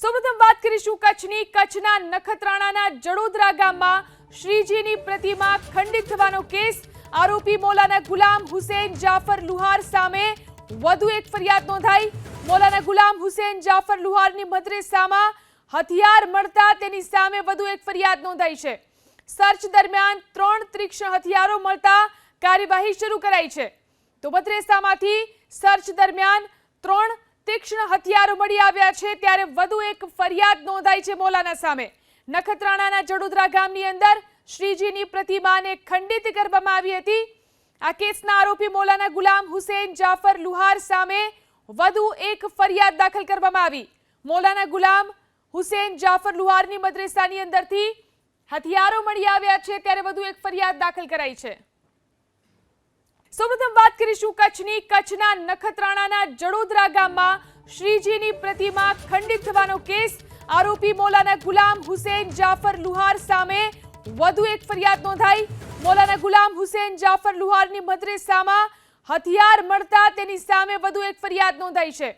સૌપ્રથમ વાત કરીશું કચ્છની. કચ્છના નખત્રાણાના જડોદરા ગામમાં શ્રીજીની પ્રતિમા ખંડિત થવાનો કેસ. આરોપી મૌલાના ગુલામ હુસેન જાફર લુહાર સામે વધુ એક ફરિયાદ નોંધાઈ. મોલાના ગુલામ હુસેન જાફર લુહારની મદ્રેસામાં હથિયાર મળતા તેની સામે વધુ એક ફરિયાદ નોંધાઈ છે. સર્ચ દરમિયાન ત્રણ તીક્ષ્ણ હથિયારો મળતા કાર્યવાહી શરૂ કરાઈ છે. તો મદ્રેસામાંથી સર્ચ દરમિયાન ત્રણ તીક્ષ્ણ હથિયારો મળી આવ્યા છે, ત્યારે વધુ એક ફરિયાદ નોંધાઈ છે મોલાના સામે. નખત્રાણાના જડોદરા ગામની અંદર શ્રીજીની પ્રતિમાને ખંડિત કરવામાં આવી હતી. આ કેસના આરોપી મોલાના ગુલામ હુસેન જાફર લુહાર સામે વધુ એક ફરિયાદ દાખલ કરવામાં આવી. મૌલાના ગુલામ હુસેન જાફર લુહારની મદ્રેસાની અંદરથી હથિયારો મળી આવ્યા છે, ત્યારે વધુ એક ફરિયાદ દાખલ કરાઈ છે. સૌપ્રથમ વાત કરીશું કચ્છની. કચ્છના નખત્રાણાના જડોદરા ગામમાં શ્રીજીની પ્રતિમા ખંડિત થવાનો કેસ. આરોપી મોલાના ગુલામ હુસેન જાફર લુહાર સામે વધુ એક ફરિયાદ નોંધાઈ. મોલાના ગુલામ હુસેન જાફર લુહારની મદ્રેસામાં હથિયાર મળતા તેની સામે વધુ એક ફરિયાદ નોંધાઈ છે.